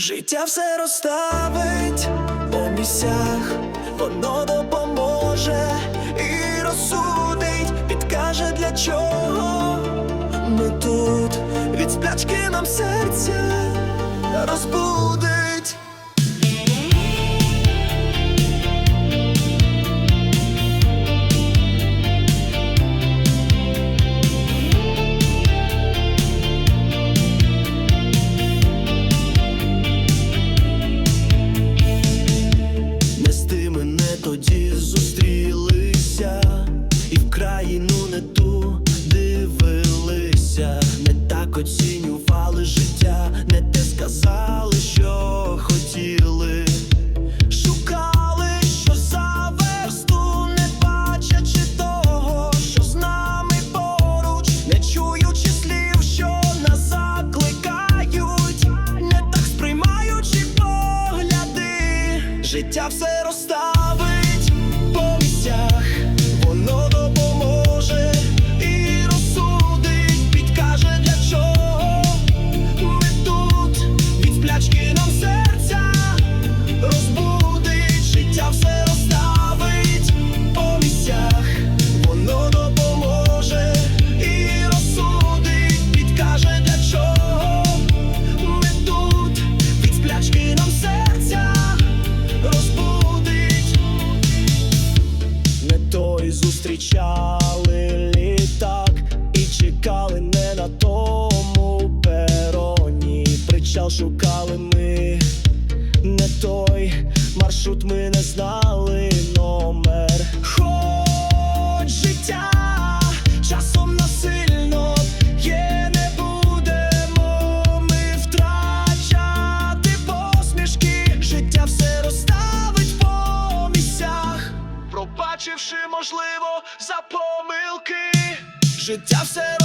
Життя все розставить по місцях, воно допоможе і розсудить, підкаже для чого ми тут від сплячки нам серця розбудить. Оцінювали життя, не те сказали, що хотіли. Шукали, що за версту, не бачачи того, що з нами поруч, не чуючи слів, що нас закликають, не так сприймаючи погляди, життя все розбудить, життя все розставить по місцях, воно допоможе і розсудить, підкаже для чого. Від сплячки нам серця. Розбудить. Не той зустрічали літак і чекали не на тому пероні. Шукали ми, не той маршрут ми не знали номер. Хоч життя часом насильно є, не будемо ми втрачати посмішки. Життя все розставить по місцях, пробачивши, можливо, за помилки. Життя все